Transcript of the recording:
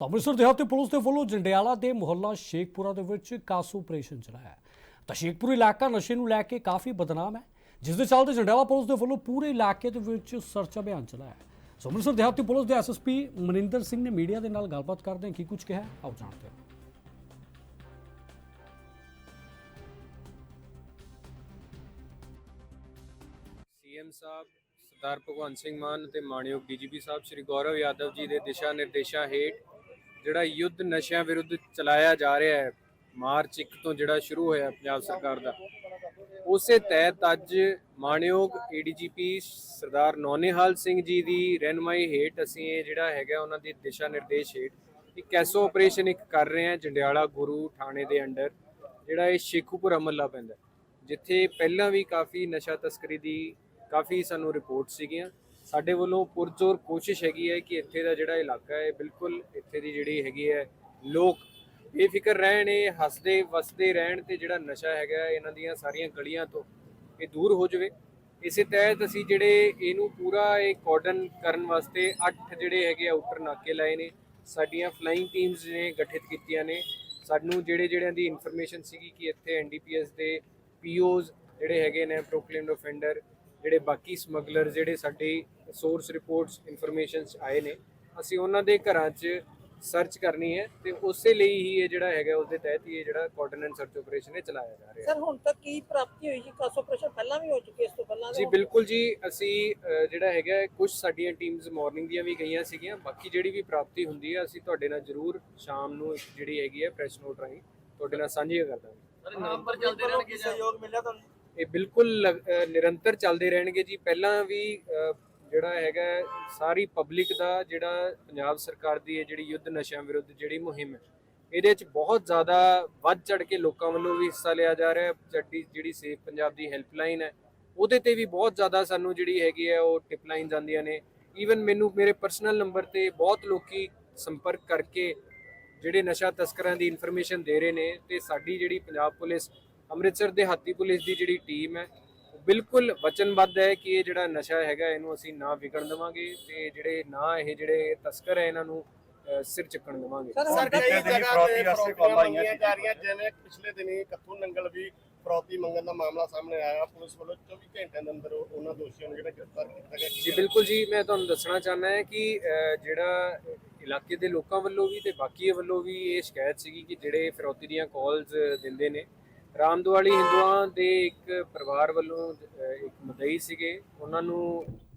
ਅੰਮ੍ਰਿਤਸਰ ਦੇਹਾਤੀ ਪੁਲਿਸ ਦੇ ਵੱਲੋਂ ਜੰਡਿਆਲਾ ਦੇ ਮੁਹੱਲਾ ਸ਼ੇਖਪੁਰਾ ਦੇ ਵਿੱਚ ਕਾਸੂ ਆਪਰੇਸ਼ਨ ਚਲਾਇਆ ਤਾਂ ਸ਼ੇਖਪੁਰ ਇਲਾਕਾ ਨਸ਼ੇ ਨੂੰ ਲੈ ਕੇ ਕਾਫੀ ਬਦਨਾਮ ਹੈ, ਜਿਸ ਦੇ ਚੱਲਦੇ ਜੰਡਿਆਲਾ ਪੁਲਿਸ ਦੇ ਵੱਲੋਂ ਪੂਰੇ ਇਲਾਕੇ ਦੇ ਵਿੱਚ ਸਰਚ ਅਭਿਆਨ ਚਲਾਇਆ ਸੋ ਅੰਮ੍ਰਿਤਸਰ ਦਿਹਾਤੀ ਪੁਲਿਸ ਦੇ ਐਸਐਸਪੀ ਮਨਿੰਦਰ ਸਿੰਘ ਨੇ ਮੀਡੀਆ ਦੇ ਨਾਲ ਗੱਲਬਾਤ ਕਰਦੇ ਕੀ ਕੁਝ ਕਿਹਾ ਆਓ ਜਾਣਦੇ ਹਾਂ। ਸੀਐਮ ਸਾਹਿਬ ਸਰਦਾਰ ਭਗਵੰਤ ਸਿੰਘ ਮਾਨ ਅਤੇ ਮਾਨਯੋਗ ਡੀਜੀਪੀ ਸਾਹਿਬ, ਸ਼੍ਰੀ ਗੌਰਵ ਯਾਦਵ ਜੀ ਦੇ ਦਿਸ਼ਾ ਨਿਰਦੇਸ਼ਾਂ ਹੇਠ ਜਿਹੜਾ ਯੁੱਧ ਨਸ਼ਿਆਂ ਵਿਰੁੱਧ ਚਲਾਇਆ ਜਾ ਰਿਹਾ ਹੈ, ਮਾਰਚ 1 ਤੋਂ ਜਿਹੜਾ ਸ਼ੁਰੂ ਹੋਇਆ ਪੰਜਾਬ ਸਰਕਾਰ ਦਾ, ਉਸੇ ਤਹਿਤ ਅੱਜ ਮਾਨਯੋਗ ਏਡੀਜੀਪੀ ਸਰਦਾਰ ਨੌਨੇਹਾਲ ਸਿੰਘ ਜੀ ਦੀ ਰਹਿਨਮਾਈ ਹੇਠ ਅਸੀਂ ਇਹ ਜਿਹੜਾ ਹੈਗਾ ਉਹਨਾਂ ਦੀ ਦਿਸ਼ਾ ਨਿਰਦੇਸ਼ ਹੇਠ ਇੱਕ ਕੈਸੋ ਆਪਰੇਸ਼ਨ ਇੱਕ ਕਰ ਰਹੇ ਹਾਂ ਜੰਡਿਆਲਾ ਗੁਰੂ ਥਾਣੇ ਦੇ ਅੰਡਰ, ਜਿਹੜਾ ਇਹ ਸ਼ੇਖੂਪੁਰ ਅਮਲਾ ਪੈਂਦਾ ਜਿੱਥੇ ਪਹਿਲਾਂ ਵੀ ਕਾਫੀ ਨਸ਼ਾ ਤਸਕਰੀ ਦੀ ਕਾਫੀ ਸਾਨੂੰ ਰਿਪੋਰਟ ਸੀਗੀਆਂ ਸਾਡੇ ਵੱਲੋਂ ਪੁਰਜ਼ੋਰ ਕੋਸ਼ਿਸ਼ ਹੈਗੀ ਹੈ ਕਿ ਇੱਥੇ ਦਾ ਜਿਹੜਾ ਇਲਾਕਾ ਹੈ, ਬਿਲਕੁਲ ਇੱਥੇ ਦੀ ਜਿਹੜੀ ਹੈਗੀ ਹੈ, ਲੋਕ ਬੇਫਿਕਰ ਰਹਿਣ, ਇਹ ਹੱਸਦੇ ਵਸਦੇ ਰਹਿਣ ਤੇ ਜਿਹੜਾ ਨਸ਼ਾ ਹੈਗਾ, ਇਹਨਾਂ ਦੀਆਂ ਸਾਰੀਆਂ ਗਲੀਆਂ ਤੋਂ ਇਹ ਦੂਰ ਹੋ ਜਾਵੇ। ਇਸੇ ਤਹਿਤ ਅਸੀਂ ਜਿਹੜੇ ਇਹਨੂੰ ਪੂਰਾ ਇਹ ਕਾਰਡਨ ਕਰਨ ਵਾਸਤੇ ਅੱਠ ਜਿਹੜੇ ਹੈਗੇ ਆਊਟਰ ਨਾਕੇ ਲਾਏ ਨੇ। ਸਾਡੀਆਂ ਫਲਾਈਂਗ ਟੀਮਸ ਨੇ ਗਠਿਤ ਕੀਤੀਆਂ ਨੇ। ਸਾਨੂੰ ਜਿਹੜੇ ਜਿਹੜਿਆਂ ਦੀ ਇਨਫੋਰਮੇਸ਼ਨ ਸੀਗੀ ਕਿ ਇੱਥੇ ਐਨਡੀਪੀਐਸ ਦੇ ਪੀਓਜ਼ ਜਿਹੜੇ ਹੈਗੇ ਨੇ ਪ੍ਰੋਕਲੇਮਡ ਆਫੈਂਡਰ ਜਿਹੜੇ ਬਾਕੀ ਸਮਗਲਰ ਜਿਹੜੇ ਸਾਡੇ ਸੋਰਸ ਰਿਪੋਰਟਸ ਇਨਫੋਰਮੇਸ਼ਨਸ ਆਏ ਨੇ। ਅਸੀਂ ਉਹਨਾਂ ਦੇ ਘਰਾਂ 'ਚ ਸਰਚ ਕਰਨੀ ਹੈ ਤੇ ਉਸੇ ਲਈ ਹੀ ਇਹ ਜਿਹੜਾ ਹੈਗਾ ਉਸਦੇ ਤਹਿਤ ਹੀ ਇਹ ਜਿਹੜਾ ਕਾਰਡਨ ਐਂਡ ਸਰਚ ਆਪਰੇਸ਼ਨ ਇਹ ਚਲਾਇਆ ਜਾ ਰਿਹਾ ਹੈ। ਸਰ ਹੁਣ ਤੱਕ ਕੀ ਪ੍ਰਾਪਤੀ ਹੋਈ ਸੀ? ਕਾਸ ਆਪਰੇਸ਼ਨ ਪਹਿਲਾਂ ਵੀ ਹੋ ਚੁੱਕੀ ਇਸ ਤੋਂ ਪਹਿਲਾਂ ਜੀ ਬਿਲਕੁਲ ਜੀ ਅਸੀਂ ਜਿਹੜਾ ਹੈਗਾ ਕੁਝ ਸਾਡੀਆਂ ਟੀਮਸ ਮਾਰਨਿੰਗ ਦੀਆਂ ਵੀ ਗਈਆਂ ਸੀਗੀਆਂ। ਬਾਕੀ ਜਿਹੜੀ ਵੀ ਪ੍ਰਾਪਤੀ ਹੁੰਦੀ ਹੈ ਅਸੀਂ ਤੁਹਾਡੇ ਨਾਲ ਜ਼ਰੂਰ ਸ਼ਾਮ ਨੂੰ ਜਿਹੜੀ ਹੈਗੀ ਹੈ ਪ੍ਰੈਸ ਨੋਟ ਰਾਹੀਂ ਤੁਹਾਡੇ ਨਾਲ ਸਾਂਝੀ ਕਰ ਦਾਂਗੇ। ਨੰਬਰ ਚੱਲਦੇ ਰਹਿਣਗੇ ਸਹਿਯੋਗ ਮਿਲਿਆ ਤੁਹਾਨੂੰ? ਇਹ ਬਿਲਕੁਲ ਨਿਰੰਤਰ ਚੱਲਦੇ ਰਹਿਣਗੇ ਜੀ। ਪਹਿਲਾਂ ਵੀ ਜਿਹੜਾ ਹੈਗਾ ਸਾਰੀ ਪਬਲਿਕ ਦਾ ਜਿਹੜਾ ਪੰਜਾਬ ਸਰਕਾਰ ਦੀ ਇਹ ਜਿਹੜੀ ਯੁੱਧ ਨਸ਼ਿਆਂ ਵਿਰੁੱਧ ਜਿਹੜੀ ਮੁਹਿੰਮ ਹੈ, ਇਹਦੇ ਵਿੱਚ ਬਹੁਤ ਜ਼ਿਆਦਾ ਵੱਧ ਚੜ ਕੇ ਲੋਕਾਂ ਵੱਲੋਂ ਵੀ ਹਿੱਸਾ ਲਿਆ ਜਾ ਰਿਹਾ ਹੈ। ਜੱਡੀ ਜਿਹੜੀ ਸੇਫ ਪੰਜਾਬ ਦੀ ਹੈਲਪਲਾਈਨ ਹੈ, ਉਹਦੇ ਤੇ ਵੀ ਬਹੁਤ ਜ਼ਿਆਦਾ ਸਾਨੂੰ ਜਿਹੜੀ ਹੈਗੀ ਹੈ, ਉਹ ਟਿਪ ਲਾਈਨ ਜਾਂਦੀਆਂ ਨੇ। ਈਵਨ ਮੈਨੂੰ ਮੇਰੇ ਪਰਸਨਲ ਨੰਬਰ ਤੇ ਬਹੁਤ ਲੋਕੀ ਸੰਪਰਕ ਕਰਕੇ ਜਿਹੜੇ ਨਸ਼ਾ ਤਸਕਰਾਂ ਦੀ ਇਨਫੋਰਮੇਸ਼ਨ ਦੇ ਰਹੇ ਨੇ ਤੇ ਸਾਡੀ ਜਿਹੜੀ ਪੰਜਾਬ ਪੁਲਿਸ, ਅੰਮ੍ਰਿਤਸਰ ਦੇ ਹਾਤੀ ਪੁਲਿਸ ਦੀ ਜਿਹੜੀ ਟੀਮ ਹੈ ਬਿਲਕੁਲ ਵਚਨਬੱਧ ਹੈ ਕਿ ਇਹ ਜਿਹੜਾ ਨਸ਼ਾ ਹੈਗਾ ਇਹਨੂੰ ਅਸੀਂ ਨਾ ਵਿਗੜਨ ਦੇਵਾਂਗੇ ਤੇ ਜਿਹੜੇ ਨਾ ਇਹ ਜਿਹੜੇ ਤਸਕਰ ਹੈ ਇਹਨਾਂ ਨੂੰ ਸਿਰ ਚੱਕਣ ਦੇਵਾਂਗੇ ਸਰ ਕਈ ਜਗ੍ਹਾ ਫਰੋਤੀ ਤੇ ਆਈਆਂ ਮੰਗੀਆਂ। ਜਾ ਰਹੀਆਂ ਜਿਵੇਂ ਪਿਛਲੇ ਦਿਨੀ ਕੱਥੂ ਨੰਗਲ ਵੀ ਫਰੋਤੀ ਮੰਗਣ ਦਾ ਮਾਮਲਾ ਸਾਹਮਣੇ ਆਇਆ ਪੁਲਿਸ ਵੱਲੋਂ 24 ਘੰਟਿਆਂ ਦੇ ਅੰਦਰ ਉਹ- ਉਹਨਾਂ ਦੋਸ਼ੀਆਂ ਨੂੰ ਜਿਹੜਾ ਗ੍ਰਿਫਤਾਰ ਕੀਤਾ ਗਿਆ ਜੀ ਬਿਲਕੁਲ ਜੀ ਮੈਂ ਤੁਹਾਨੂੰ ਦੱਸਣਾ ਚਾਹੁੰਦਾ ਹਾਂ ਕਿ ਜਿਹੜਾ ਇਲਾਕੇ ਦੇ ਲੋਕਾਂ ਵੱਲੋਂ ਵੀ ਤੇ ਬਾਕੀ ਵੱਲੋਂ ਵੀ ਇਹ ਸ਼ਿਕਾਇਤ ਸੀਗੀ ਕਿ ਜਿਹੜੇ ਫਿਰੌਤੀ ਦੀਆਂ ਕਾਲਸ ਦਿੰਦੇ ਨੇ ਰਾਮਦਵਾਲੀ ਹਿੰਦੂਆਂ ਦੇ ਇੱਕ ਪਰਿਵਾਰ ਵੱਲੋਂ ਇੱਕ ਮਦਈ ਸੀਗੇ। ਉਹਨਾਂ ਨੂੰ